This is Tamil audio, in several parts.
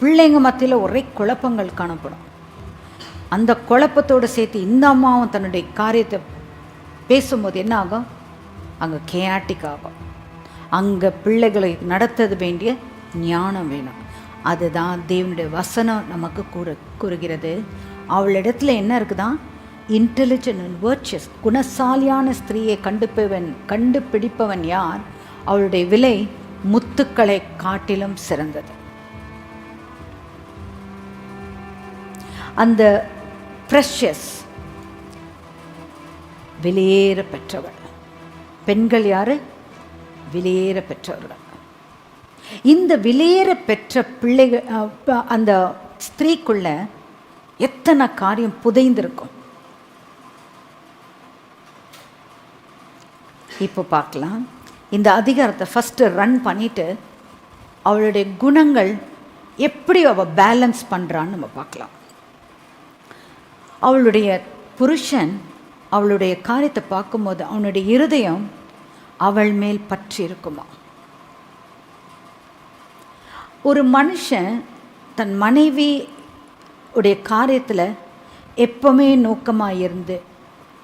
பிள்ளைங்க மத்தியில் ஒரே குழப்பங்கள் காணப்படும். அந்த குழப்பத்தோடு சேர்த்து இந்த அம்மாவும் தன்னுடைய காரியத்தை பேசும்போது என்ன ஆகும்? அங்கே கேட்டிக் ஆகும். அங்கே பிள்ளைகளை நடத்தது வேண்டிய ஞானம் வேணும். அதுதான் தேவனுடைய வசனம் நமக்கு கூறு கூறுகிறது. அவளிடத்துல என்ன இருக்குதான் இன்டெலிஜென்ட் அண்ட் வேர்ச்சஸ் குணசாலியான ஸ்திரீயை கண்டுப்பவன் கண்டுபிடிப்பவன் யார்? அவளுடைய விலை முத்துக்களை காட்டிலும் சிறந்தது. அந்த ப்ரெஷஸ் விலையேற பெற்றவள் பெண்கள் யாரு? விலையேற பெற்றவர்கள் இந்த விலையேற பெற்ற பிள்ளைகள் அந்த ஸ்திரீக்குள்ள எத்தனை காரியம் புதைந்திருக்கும்? இப்போ பார்க்கலாம். இந்த அதிகாரத்தை ஃபஸ்ட்டு ரன் பண்ணிவிட்டு அவளுடைய குணங்கள் எப்படி அவள் பேலன்ஸ் பண்ணுறான்னு நம்ம பார்க்கலாம். அவளுடைய புருஷன் அவளுடைய காரியத்தை பார்க்கும்போது அவனுடைய இருதயம் அவள் மேல் பற்றி இருக்குமா? ஒரு மனுஷன் தன் மனைவி உடைய காரியத்தில் எப்பவுமே நோக்கமாக இருந்து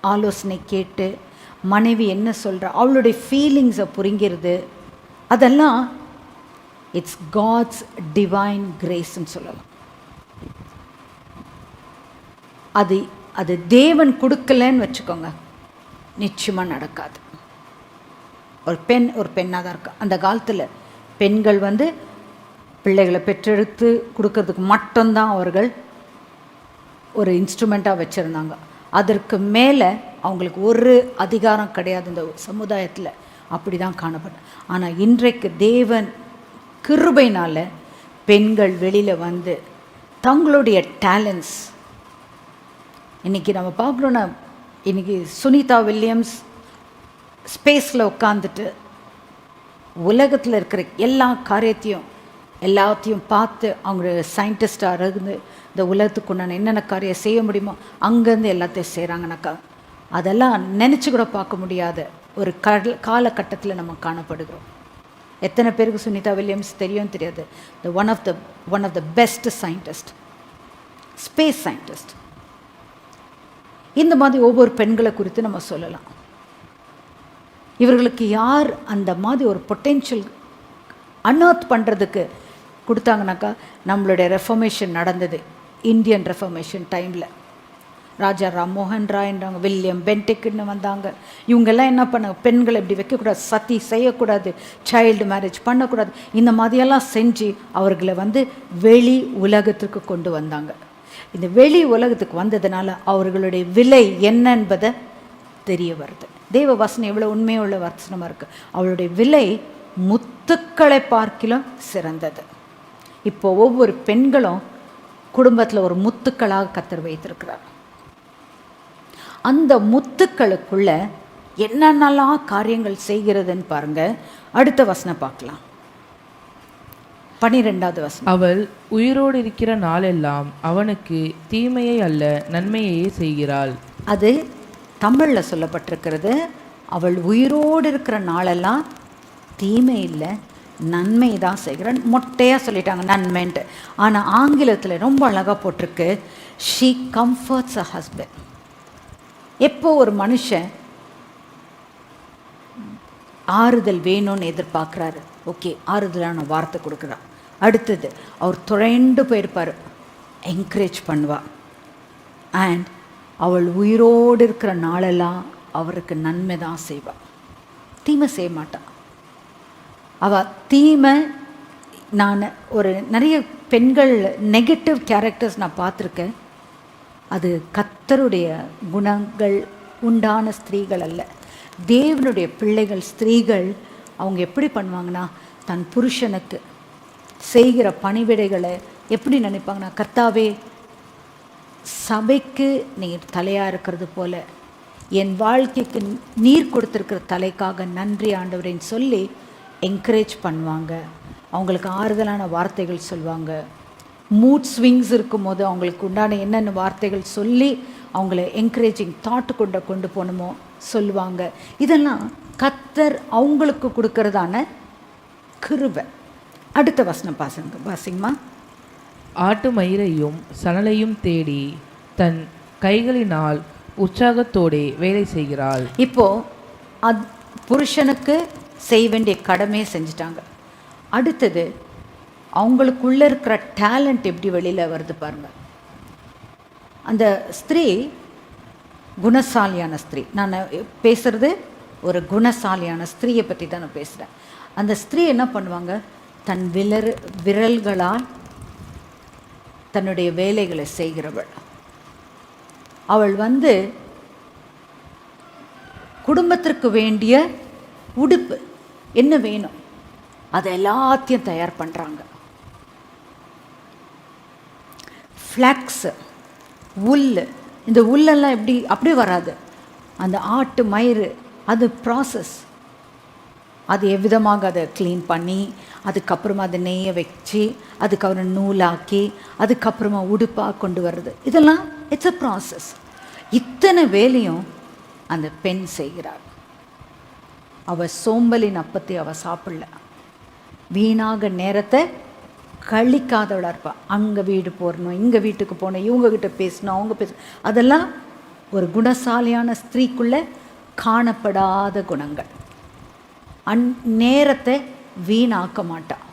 ஆலோசனை கேட்டு மனைவி என்ன சொல்கிற அவளுடைய ஃபீலிங்ஸை புரிங்கிறது அதெல்லாம் இட்ஸ் காட்ஸ் டிவைன் கிரேஸ்ன்னு சொல்லலாம். அது அது தேவன் கொடுக்கலன்னு வச்சுக்கோங்க. நிச்சயமாக நடக்காது. ஒரு பெண் ஒரு பெண்ணாக தான் இருக்கா. அந்த காலத்தில் பெண்கள் வந்து பிள்ளைகளை பெற்றெடுத்து கொடுக்கறதுக்கு மட்டும்தான் அவர்கள் ஒரு இன்ஸ்ட்ருமெண்ட்டாக வச்சுருந்தாங்க. அதற்கு மேலே அவங்களுக்கு ஒரு அதிகாரம் கிடையாது இந்த சமுதாயத்தில். அப்படி தான் காணப்படும் ஆனால் இன்றைக்கு தேவன் கிருபைனால் பெண்கள் வெளியில் வந்து தங்களுடைய டேலண்ட்ஸ் இன்றைக்கி நம்ம பார்க்குறோன்னா இன்றைக்கி சுனிதா வில்லியம்ஸ் ஸ்பேஸில் உட்காந்துட்டு உலகத்தில் இருக்கிற எல்லா காரியத்தையும் எல்லாத்தையும் பார்த்து அவங்க சயின்டிஸ்டாக இருந்து இந்த உலகத்துக்கு உண்டான என்னென்ன காரியம் செய்ய முடியுமோ அங்கேருந்து எல்லாத்தையும் செய்கிறாங்கனாக்கா அதெல்லாம் நினச்சி கூட பார்க்க முடியாத ஒரு கடல் காலகட்டத்தில் நம்ம காணப்படுகிறோம். எத்தனை பேருக்கு சுனிதா வில்லியம்ஸ் தெரியும் தெரியாது. The one of the one of the best scientist space scientist இந்த மாதிரி ஒவ்வொரு பெண்களை குறித்து நம்ம சொல்லலாம். இவர்களுக்கு யார் அந்த மாதிரி ஒரு பொட்டென்ஷியல் அன்அர்த் பண்ணுறதுக்கு கொடுத்தாங்கனாக்கா நம்மளுடைய ரெஃபர்மேஷன் நடந்தது. இந்தியன் ரெஃபர்மேஷன் டைமில் ராஜா ராம்மோகன் ராய்ன்றாங்க வில்லியம் பென்டெக்குன்னு வந்தாங்க. இவங்கெல்லாம் என்ன பண்ண பெண்களை இப்படி வைக்கக்கூடாது சதி செய்யக்கூடாது சைல்டு மேரேஜ் பண்ணக்கூடாது இந்த மாதிரியெல்லாம் செஞ்சு அவர்களை வந்து வெளி உலகத்திற்கு கொண்டு வந்தாங்க. இந்த வெளி உலகத்துக்கு வந்ததுனால அவர்களுடைய விலை என்ன என்பதை தெரிய வருது. தேவ வசனம் எவ்வளோ உண்மையுள்ள வசனமாக இருக்குது அவளுடைய விலை முத்துக்களை பார்க்கிலும் சிறந்தது. இப்போ ஒவ்வொரு பெண்களும் குடும்பத்தில் ஒரு முத்துக்களாக கத்தர் வைத்திருக்கிறார். அந்த முத்துக்களுக்குள்ள என்னென்னலாம் காரியங்கள் செய்கிறதுன்னு பாருங்கள் அடுத்த வசனம் பார்க்கலாம். பனிரெண்டாவது வசனம். அவள் உயிரோடு இருக்கிற நாளெல்லாம் அவனுக்கு தீமையை அல்ல நன்மையையே செய்கிறாள். அது தமிழில் சொல்லப்பட்டிருக்கிறது. அவள் உயிரோடு இருக்கிற நாளெல்லாம் தீமை இல்லை நன்மை தான் செய்கிறான் மொட்டையாக சொல்லிட்டாங்க நன்மைன்ட்டு. ஆனால் ஆங்கிலத்தில் ரொம்ப அழகாக போட்டிருக்கு ஷீ கம்ஃபர்ட்ஸ் அ ஹஸ்பண்ட் எப்போ ஒரு மனுஷன் ஆறுதல் வேணும்னு எதிர்பார்க்குறாரு ஓகே ஆறுதலான வார்த்தை கொடுக்குறா அடுத்தது அவர் துறைண்டு போயிருப்பார். என்கரேஜ் பண்ணுவா. அண்ட் அவள் உயிரோடு இருக்கிற நாளெல்லாம் அவருக்கு நன்மை தான் செய்வாள் தீமை செய்ய மாட்டாள் அவள் தீமை நான் ஒரு நிறைய பெண்கள் நெகட்டிவ் கேரக்டர்ஸ் நான் பார்த்துருக்கேன். அது கத்தருடைய குணங்கள் உண்டான ஸ்திரீகள் அல்ல. தேவனுடைய பிள்ளைகள் ஸ்திரீகள் அவங்க எப்படி பண்ணுவாங்கன்னா தன் புருஷனுக்கு செய்கிற பணிவிடைகளை எப்படி நினைப்பாங்கன்னா கர்த்தாவே சபைக்கு நீர் தலையாக இருக்கிறது போல என் வாழ்க்கைக்கு நீர் கொடுத்துருக்கிற தலைக்காக நன்றி ஆண்டவரேன்னு சொல்லி என்கரேஜ் பண்ணுவாங்க. அவங்களுக்கு ஆறுதலான வார்த்தைகள் சொல்லுவாங்க. மூட் ஸ்விங்ஸ் இருக்கும்போது அவங்களுக்கு உண்டான என்னென்ன வார்த்தைகள் சொல்லி அவங்கள என்கரேஜிங் தாட்டு கொண்ட கொண்டு போகணுமோ சொல்லுவாங்க. இதெல்லாம் கத்தர் அவங்களுக்கு கொடுக்கறதான கிருவை அடுத்த வசனம் பாசங்க பாசிங்கம்மா ஆட்டு மயிரையும் சணலையும் தேடி தன் கைகளினால் உற்சாகத்தோடே வேலை செய்கிறாள். இப்போ அத் புருஷனுக்கு செய்ய வேண்டிய கடமையை செஞ்சுட்டாங்க. அடுத்தது அவங்களுக்குள்ள இருக்கிற டேலண்ட் எப்படி வெளியில் வருது பாருங்க. அந்த ஸ்திரீ குணசாலியான ஸ்திரீ. நான் பேசுறது ஒரு குணசாலியான ஸ்திரீயை பற்றி தான் நான் பேசுகிறேன் அந்த ஸ்திரீ என்ன பண்ணுவாங்க? தன் விலர் விரல்களால் தன்னுடைய வேலைகளை செய்கிறவள். அவள் வந்து குடும்பத்திற்கு வேண்டிய உடுப்பு என்ன வேணும்? அதை எல்லாத்தையும் தயார் பண்ணுறாங்க ஃப்ளாக்ஸு உல் இந்த உள்ளெல்லாம் எப்படி அப்படி வராது. அந்த ஆட்டு மயிறு அது ப்ராசஸ் அது எவ்விதமாக அதை க்ளீன் பண்ணி அதுக்கப்புறமா அதை நெய்ய வச்சு அதுக்கப்புறம் நூலாக்கி அதுக்கப்புறமா உடுப்பாக கொண்டு வர்றது. இதெல்லாம் இட்ஸ் அ ப்ராசஸ் இத்தனை வேலையும் அந்த பெண் செய்கிறாள். அவள் சோம்பலின் அப்பத்தை அவள் சாப்பிடல. வீணாக நேரத்தை கழிக்காதவளாக இருப்பாள் அங்கே வீடு போடணும் இங்கே வீட்டுக்கு போகணும் இவங்கக்கிட்ட பேசணும் அவங்க பேசணும் அதெல்லாம் ஒரு குணசாலியான ஸ்திரீக்குள்ளே காணப்படாத குணங்கள். அந் நேரத்தை வீணாக்க மாட்டான்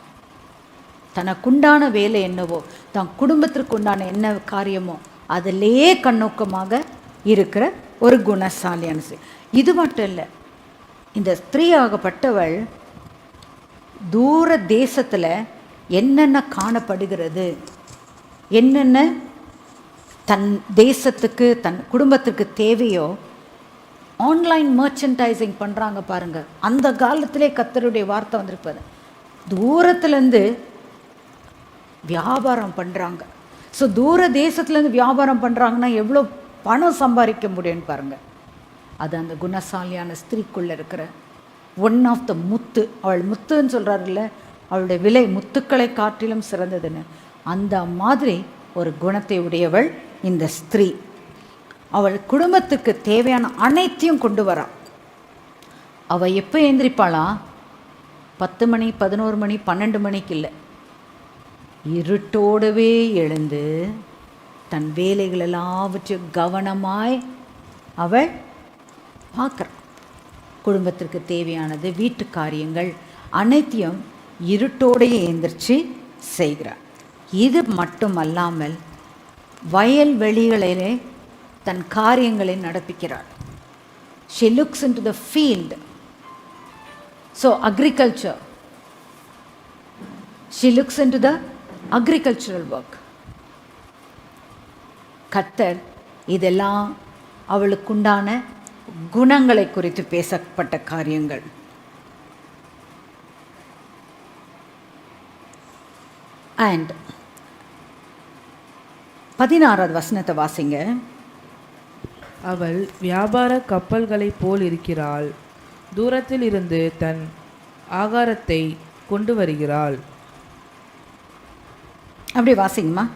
தனக்குண்டான வேலை என்னவோ தன் குடும்பத்திற்கு உண்டான என்ன காரியமோ அதிலேயே கண்ணோக்கமாக இருக்கிற ஒரு குணசாலியான இது மட்டும் இல்லை இந்த ஸ்திரீயாகப்பட்டவள் தூர தேசத்தில் என்னென்ன காணப்படுகிறது என்னென்ன தன் தேசத்துக்கு தன் குடும்பத்திற்கு தேவையோ ஆன்லைன் மர்ச்சன்டைசிங் பண்ணுறாங்க பாருங்கள் அந்த காலத்திலே கத்தருடைய வார்த்தை வந்திருப்பாரு தூரத்துலேருந்து வியாபாரம் பண்ணுறாங்க ஸோ தூர தேசத்துலேருந்து வியாபாரம் பண்ணுறாங்கன்னா எவ்வளோ பணம் சம்பாதிக்க முடியும்னு பாருங்கள் அது அந்த குணசாலியான ஸ்திரீக்குள்ளே இருக்கிற ஒன் ஆஃப் த முத்து. அவள் முத்துன்னு சொல்கிறாருல்ல அவளுடைய விலை முத்துக்களை காட்டிலும் சிறந்ததுன்னு. அந்த மாதிரி ஒரு குணத்தை உடையவள் இந்த ஸ்திரீ. அவள் குடும்பத்துக்கு தேவையான அனைத்தையும் கொண்டு வரா. அவள் எப்போ எந்திரிப்பாளா? பத்து மணி பதினோரு மணி பன்னெண்டு மணிக்கு இல்லை. இருட்டோடவே எழுந்து தன் வேலைகள் எல்லாவற்றையும் கவனமாய் அவள் பார்க்குறான் குடும்பத்திற்கு தேவையானது வீட்டு காரியங்கள் அனைத்தையும் இருட்டோடையே எந்திரிச்சு செய்கிறாள் இது மட்டுமல்லாமல் வயல்வெளிகளிலே தன் காரியங்களை நடப்பிக்கிறாள் she looks into the field so agriculture she looks into the agricultural work கத்தர் இதெல்லாம் அவளுக்குண்டான குணங்களை குறித்து பேசப்பட்ட காரியங்கள். அண்ட் பதினாறாவது வசனத்தை வாசிங்க. அவள் வியாபார கப்பல்களைப் போல் இருக்கிறாள். தூரத்தில் இருந்து தன் ஆகாரத்தை கொண்டு வருகிறாள். அப்படி வாசிங்கம்மா.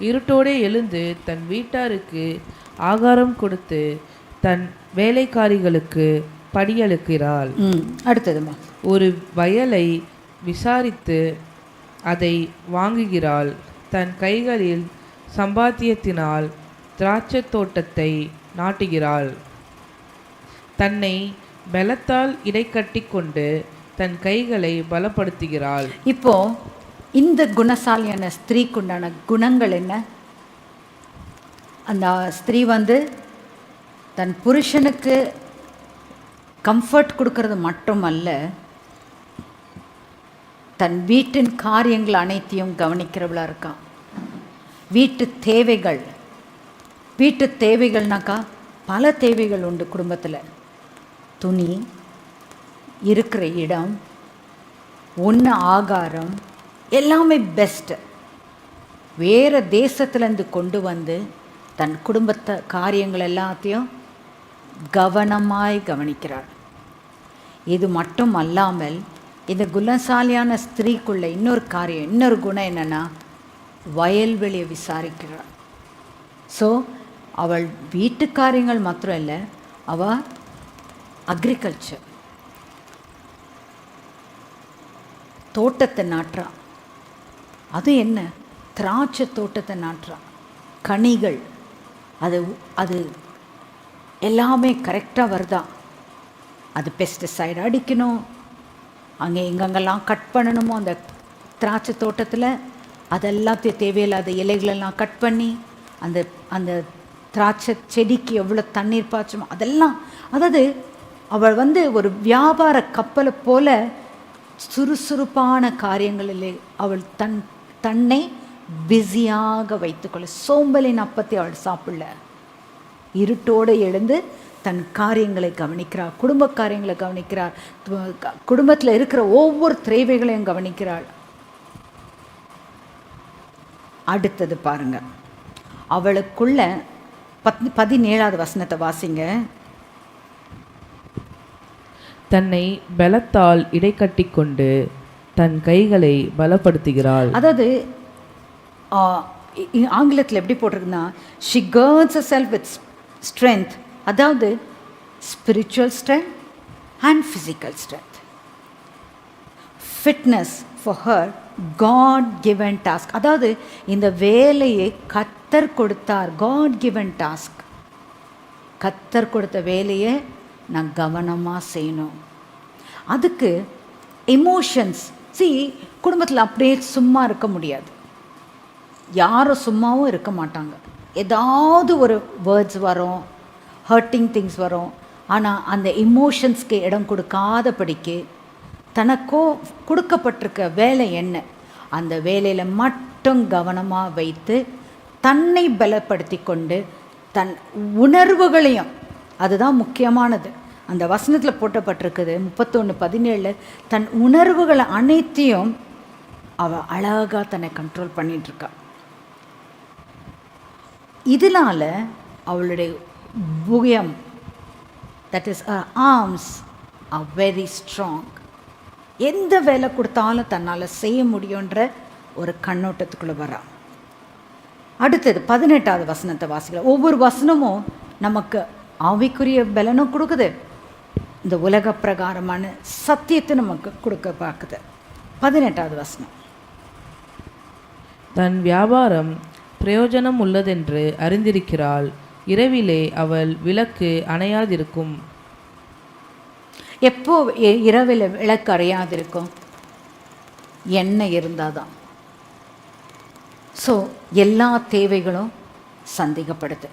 இருட்டோடே எழுந்து தன் வீட்டாருக்கு ஆகாரம் கொடுத்து தன் வேலைக்காரிகளுக்கு படியளிக்கிறாள். ம் அடுத்ததுமா ஒரு வயலை விசாரித்து அதை வாங்குகிறாள். தன் கைகளில் சம்பாத்தியத்தினால் திராட்சைத் தோட்டத்தை நாட்டுகிறாள். தன்னை பலத்தால் இடைக்கட்டி கொண்டு தன் கைகளை பலப்படுத்துகிறாள். இப்போ இந்த குணசாலியான ஸ்திரீக்குண்டான குணங்கள் என்ன? அந்த ஸ்திரீ வந்து தன் புருஷனுக்கு கம்ஃபர்ட் கொடுக்கறது மட்டுமல்ல தன் வீட்டின் காரியங்கள் அனைத்தையும் கவனிக்கிறவளாக இருக்கான். வீட்டு தேவைகள் வீட்டு தேவைகள்னாக்கா பல தேவைகள் உண்டு குடும்பத்தில். துணி இருக்கிற இடம் ஒன்று ஆகாரம் எல்லாமே பெஸ்ட்டு வேறு தேசத்துலேருந்து கொண்டு வந்து தன் குடும்பத்தை காரியங்கள் எல்லாத்தையும் கவனமாய் கவனிக்கிறாள். இது மட்டும் அல்லாமல் இந்த குணசாலியான ஸ்திரீக்குள்ள இன்னொரு காரியம் இன்னொரு குணம் என்னென்னா வயல்வெளியை விசாரிக்கிறாள். ஸோ அவள் வீட்டுக்காரியங்கள் மாத்திரம் இல்லை அவள் அக்ரிகல்ச்சர் தோட்டத்தை நாட்டுறா. அது என்ன? திராட்சை தோட்டத்தை நாட்டுறான் கனிகள். அது அது எல்லாமே கரெக்டாக வருதா? அது பெஸ்டிசைடு அடிக்கணும். அங்கே எங்கெங்கெல்லாம் கட் பண்ணணுமோ அந்த திராட்சை தோட்டத்தில் அதெல்லாத்தையும் தேவையில்லாத இலைகளெல்லாம் கட் பண்ணி அந்த அந்த திராட்சை செடிக்கு எவ்வளோ தண்ணீர் பாய்ச்சுமோ அதெல்லாம் அதாவது அவள் வந்து ஒரு வியாபார கப்பலை போல சுறுசுறுப்பான காரியங்களிலே அவள் தன் தன்னை பிஸியாக வைத்துக்கொள்ள சோம்பலின் அப்பத்தை அவள் சாப்பிடல. இருட்டோடு எழுந்து தன் காரியங்களை கவனிக்கிறார் குடும்ப காரியங்களை கவனிக்கிறார் குடும்பத்தில் இருக்கிற ஒவ்வொரு திரைவைகளையும் கவனிக்கிறாள். அடுத்தது பாருங்க அவளுக்குள்ள பத் பதினேழாவது வசனத்தை வாசிங்க. தன்னை பலத்தால் இடைக்கட்டிக் கொண்டு தன் கைகளை பலப்படுத்துகிறாள். அதாவது ஆங்கிலத்தில் எப்படி போட்டிருக்குன்னா she girls a self with strength அதாவது spiritual strength and physical strength fitness for her god given task அதாவது இந்த வேலையை கத்தர் கொடுத்தார். காட் கிவன் டாஸ்க் கத்தர் கொடுத்த வேலையை நான் கவனமாக செய்யணும். அதுக்கு எமோஷன்ஸ் சி குடும்பத்தில் அப்படியே சும்மா இருக்க முடியாது. யாரும் சும்மாவும் இருக்க மாட்டாங்க. ஏதாவது ஒரு வேர்ட்ஸ் வரும் ஹர்ட்டிங் திங்ஸ் வரும். ஆனால் அந்த எமோஷன்ஸ்க்கு இடம் கொடுக்காதபடிக்கு தனக்கோ கொடுக்கப்பட்டிருக்க வேலை என்ன? அந்த வேலையில் மட்டும் கவனமாக வைத்து தன்னை பலப்படுத்தி கொண்டு தன் உணர்வுகளையும் அதுதான் முக்கியமானது. அந்த வசனத்தில் போட்டப்பட்டிருக்குது முப்பத்தொன்று பதினேழில் தன் உணர்வுகளை அனைத்தையும் அவள் அழகாக தன்னை கண்ட்ரோல் பண்ணிகிட்ருக்கா இதனால் அவளுடைய புயம் that is arms are very strong எந்த வேலை கொடுத்தாலும் தன்னால் செய்ய முடியுன்ற ஒரு கண்ணோட்டத்துக்குள்ளே வரான் அடுத்தது பதினெட்டாவது வசனத்தை வாசிக்கலாம். ஒவ்வொரு வசனமும் நமக்கு ஆவிக்குரிய பலனும் கொடுக்குது. இந்த உலக பிரகாரமான சத்தியத்தை நமக்கு கொடுக்க பார்க்குது. பதினெட்டாவது வசனம். தன் வியாபாரம் பிரயோஜனம் உள்ளதென்று அறிந்திருக்கிறாள். இரவிலே அவள் விளக்கு அணையாதிருக்கும். எப்போ இரவில் விளக்கு அறையாதிருக்கும் எண்ணெய் இருந்தால் தான் ஸோ எல்லா தேவைகளும் சந்தேகப்படுது.